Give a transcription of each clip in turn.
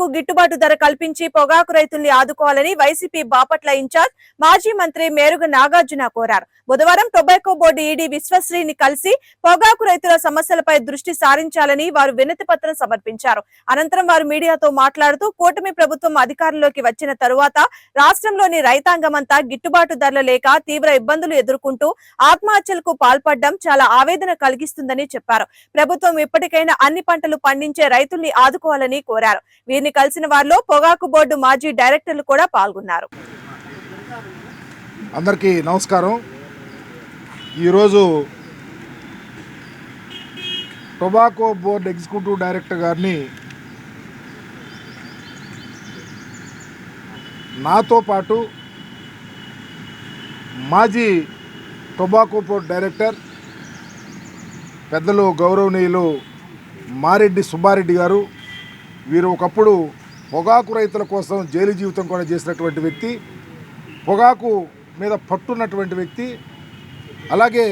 రైతులకు గిట్టుబాటు ధర కల్పించి పొగాకు రైతుల్ని ఆదుకోవాలని వైసీపీ బాపట్ల ఇన్ఛార్జ్ మాజీ మంత్రి మేరుగ నాగార్జున కోరారు. బుధవారం టొబాకో బోర్డు ఈడీ విశ్వశ్రీని కలిసి పొగాకు రైతుల సమస్యలపై దృష్టి సారించాలని వారు వినతి పత్రం సమర్పించారు. అనంతరం వారు మీడియాతో మాట్లాడుతూ కూటమి ప్రభుత్వం అధికారంలోకి వచ్చిన తరువాత రాష్ట్రంలోని రైతాంగమంతా గిట్టుబాటు ధరలు లేక తీవ్ర ఇబ్బందులు ఎదుర్కొంటూ ఆత్మహత్యలకు పాల్పడడం చాలా ఆవేదన కలిగిస్తుందని చెప్పారు. ప్రభుత్వం ఇప్పటికైనా అన్ని పంటలు పండించే రైతుల్ని ఆదుకోవాలని కోరారు. వీరిని కలిసిన వారిలో పొగాకు బోర్డు మాజీ డైరెక్టర్లు కూడా పాల్గొన్నారు. అందరికీ నమస్కారం. ఈరోజు టొబాకో బోర్డ్ ఎగ్జిక్యూటివ్ డైరెక్టర్ గారిని నాతో పాటు మాజీ టొబాకో బోర్డ్ డైరెక్టర్ పెద్దలు గౌరవనీయులు మారెడ్డి సుబ్బారెడ్డి గారు వీరు ఒకప్పుడు పొగాకు రైతుల కోసం జైలు జీవితం కూడా చేసినటువంటి వ్యక్తి పొగాకు మీద పట్టున్నటువంటి వ్యక్తి అలాగే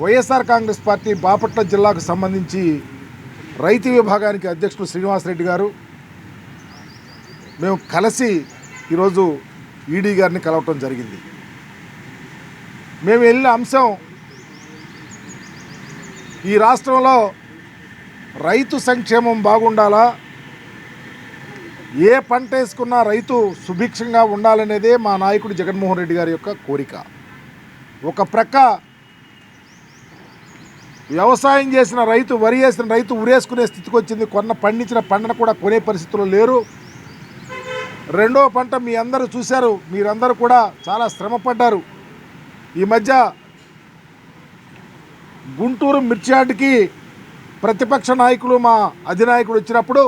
వైఎస్ఆర్ కాంగ్రెస్ పార్టీ బాపట్ల జిల్లాకు సంబంధించి రైతు విభాగానికి అధ్యక్షుడు శ్రీనివాసరెడ్డి గారు మేము కలిసి ఈరోజు ఈడీ గారిని కలవటం జరిగింది. మేము వెళ్ళిన అంశం ఈ రాష్ట్రంలో రైతు సంక్షేమం బాగుండాలా? ఏ పంట వేసుకున్నా రైతు సుభిక్షంగా ఉండాలనేదే మా నాయకుడు జగన్మోహన్ రెడ్డి గారి యొక్క కోరిక. ఒక ప్రక్క వ్యవసాయం చేసిన రైతు వరి వేసిన రైతు ఉరేసుకునే స్థితికి వచ్చింది కొన్న పండించిన పంటను కూడా కొనే పరిస్థితుల్లో లేరు. రెండో పంట మీ అందరూ చూశారు మీరందరూ కూడా చాలా శ్రమపడ్డారు. ఈ మధ్య గుంటూరు మిర్చియార్డ్కి ప్రతిపక్ష నాయకులు మా అధినాయకుడు వచ్చినప్పుడు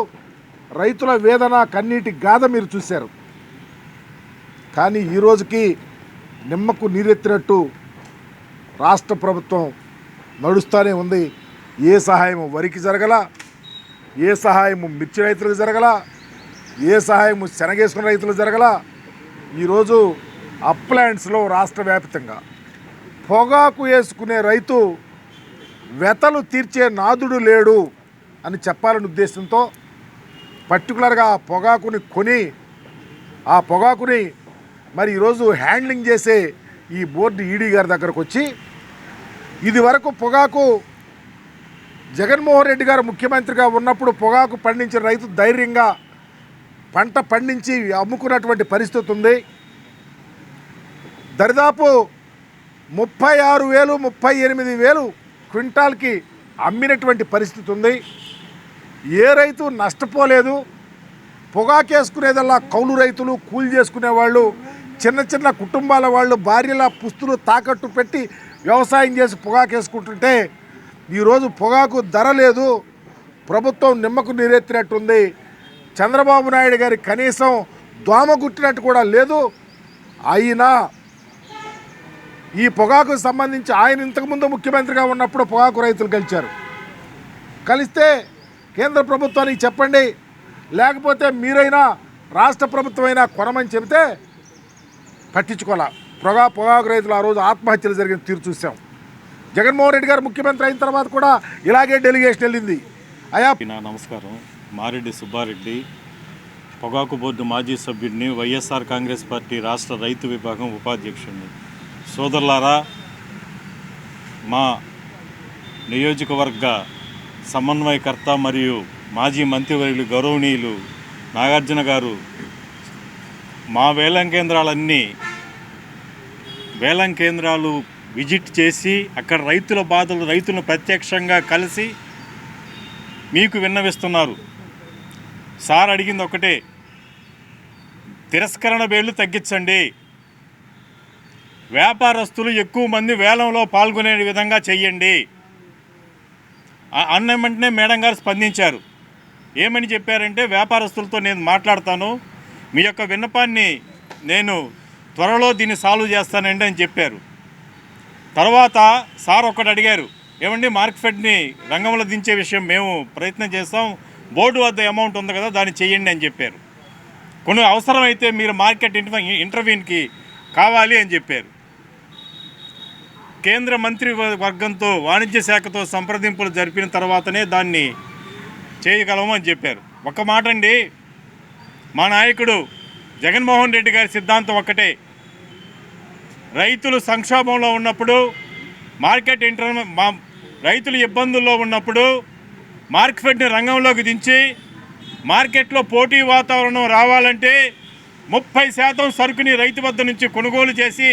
రైతుల వేదన కన్నీటి గాథ మీరు చూశారు. కానీ ఈ రోజుకి నిమ్మకు నీరెత్తినట్టు రాష్ట్ర ప్రభుత్వం నడుస్తూనే ఉంది. ఏ సహాయం వరికి జరగల ఏ సహాయం మిర్చి రైతులకు జరగల ఏ సహాయం శనగేసుకున్న రైతులకు జరగల ఈరోజు అప్లాండ్స్లో రాష్ట్ర వ్యాప్తంగా పొగాకు వేసుకునే రైతు వెతలు తీర్చే నాదుడు లేడు అని చెప్పాలనే ఉద్దేశంతో పర్టికులర్గా ఆ పొగాకుని కొని ఆ పొగాకుని మరి ఈరోజు హ్యాండ్లింగ్ చేసే ఈ బోర్డు ఈడీ గారి దగ్గరకు వచ్చి ఇది వరకు పొగాకు జగన్మోహన్ రెడ్డి గారు ముఖ్యమంత్రిగా ఉన్నప్పుడు పొగాకు పండించిన రైతు ధైర్యంగా పంట పండించి అమ్ముకున్నటువంటి పరిస్థితి ఉంది. దరిదాపు ముప్పై ఆరు వేలు ముప్పై ఎనిమిది వేలు క్వింటాల్కి అమ్మినటువంటి పరిస్థితి ఉంది. ఏ రైతు నష్టపోలేదు. పొగాకేసుకునేదల్లా కౌలు రైతులు కూలి చేసుకునే వాళ్ళు చిన్న చిన్న కుటుంబాల వాళ్ళు భార్యల పుస్తులు తాకట్టు పెట్టి వ్యవసాయం చేసి పొగాకేసుకుంటుంటే ఈరోజు పొగాకు ధర లేదు. ప్రభుత్వం నిమ్మకు నీరెత్తినట్టుంది. చంద్రబాబు నాయుడు గారి కనీసం దోమ గుట్టినట్టు కూడా లేదు. అయినా ఈ పొగాకు సంబంధించి ఆయన ఇంతకుముందు ముఖ్యమంత్రిగా ఉన్నప్పుడు పొగాకు రైతులు కలిశారు కలిస్తే కేంద్ర ప్రభుత్వానికి చెప్పండి లేకపోతే మీరైనా రాష్ట్ర ప్రభుత్వమైనా కొనమని చెబితే పట్టించుకోవాలా పొగా పొగాకు రైతులు ఆ రోజు ఆత్మహత్యలు జరిగిన తీరు చూసాం. జగన్మోహన్ రెడ్డి గారు ముఖ్యమంత్రి అయిన తర్వాత కూడా ఇలాగే డెలిగేషన్ వెళ్ళింది. అయా నమస్కారం. మారెడ్డి సుబ్బారెడ్డి పొగాకు బోర్డు మాజీ సభ్యుడిని వైఎస్ఆర్ కాంగ్రెస్ పార్టీ రాష్ట్ర రైతు విభాగం ఉపాధ్యక్షుడిని. సోదరులారా మా నియోజకవర్గ సమన్వయకర్త మరియు మాజీ మంత్రివర్యులు గౌరవనీయులు నాగార్జున గారు మా వేలం కేంద్రాలన్నీ వేలం కేంద్రాలు విజిట్ చేసి అక్కడ రైతుల బాధలు రైతులను ప్రత్యక్షంగా కలిసి మీకు విన్నవిస్తున్నారు. సార్ అడిగింది ఒకటే తిరస్కరణ బేళ్ళు తగ్గించండి. వ్యాపారస్తులు ఎక్కువ మంది వేలంలో పాల్గొనే విధంగా చెయ్యండి. ఆ- అన్న వెంటనే మేడం గారు స్పందించారు. ఏమని చెప్పారంటే వ్యాపారస్తులతో నేను మాట్లాడతాను. మీ యొక్క విన్నపాన్ని నేను త్వరలో దీన్ని సాల్వ్ చేస్తానండి అని చెప్పారు. తర్వాత సార్ ఒకటి అడిగారు ఏమండి మార్కెట్ని రంగంలో దించే విషయం మేము ప్రయత్నం చేస్తాం. బోర్డు వద్ద అమౌంట్ ఉంది కదా దాన్ని చెయ్యండి అని చెప్పారు. కొన్ని అవసరమైతే మీరు మార్కెట్ ఇంటర్ ఇంటర్వ్యూకి కావాలి అని చెప్పారు. కేంద్ర మంత్రి వ- వర్గంతో వాణిజ్య శాఖతో సంప్రదింపులు జరిపిన తర్వాతనే దాన్ని చేయగలము అని చెప్పారు. ఒక మాట అండి మా నాయకుడు జగన్మోహన్ రెడ్డి గారి సిద్ధాంతం ఒక్కటే. రైతులు సంక్షోభంలో ఉన్నప్పుడు మార్కెట్ ఇంటర్ మా రైతులు ఇబ్బందుల్లో ఉన్నప్పుడు మార్కెట్ని రంగంలోకి దించి మార్కెట్లో పోటీ వాతావరణం రావాలంటే ముప్పై శాతం సరుకుని రైతు వద్ద నుంచి కొనుగోలు చేసి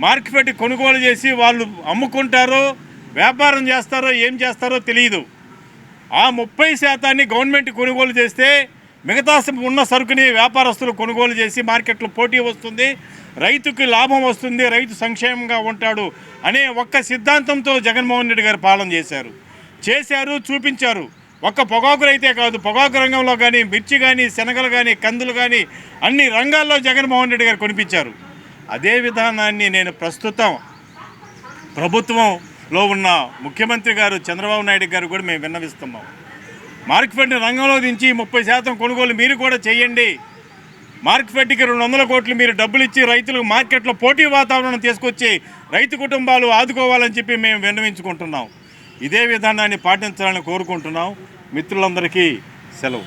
మార్కెట్ కొనుగోలు చేసి వాళ్ళు అమ్ముకుంటారో వ్యాపారం చేస్తారో ఏం చేస్తారో తెలియదు. ఆ ముప్పై శాతాన్ని గవర్నమెంట్ కొనుగోలు చేస్తే మిగతా ఉన్న సరుకుని వ్యాపారస్తులు కొనుగోలు చేసి మార్కెట్లో పోటీ వస్తుంది రైతుకి లాభం వస్తుంది రైతు సంక్షేమంగా ఉంటాడు అనే ఒక్క సిద్ధాంతంతో జగన్మోహన్ రెడ్డి గారు పాలన చేశారు. చేశారు చూపించారు. ఒక్క పొగాకు రైతే కాదు పొగాకు రంగంలో కానీ మిర్చి కానీ శనగలు కానీ కందులు కానీ అన్ని రంగాల్లో జగన్మోహన్ రెడ్డి గారు కొనిపించారు. అదే విధానాన్ని నేను ప్రస్తుతం ప్రభుత్వంలో ఉన్న ముఖ్యమంత్రి గారు చంద్రబాబు నాయుడు గారు కూడా మేము విన్నవిస్తున్నాం. మార్కెట్ రంగంలో దించి ముప్పై శాతం కొనుగోలు మీరు కూడా చేయండి. మార్కెట్కి రెండు వందల కోట్లు మీరు డబ్బులు ఇచ్చి రైతులకు మార్కెట్లో పోటీ వాతావరణం తీసుకొచ్చి రైతు కుటుంబాలు ఆదుకోవాలని చెప్పి మేము విన్నవించుకుంటున్నాం. ఇదే విధానాన్ని పాటించాలని కోరుకుంటున్నాం. మిత్రులందరికీ సెలవు.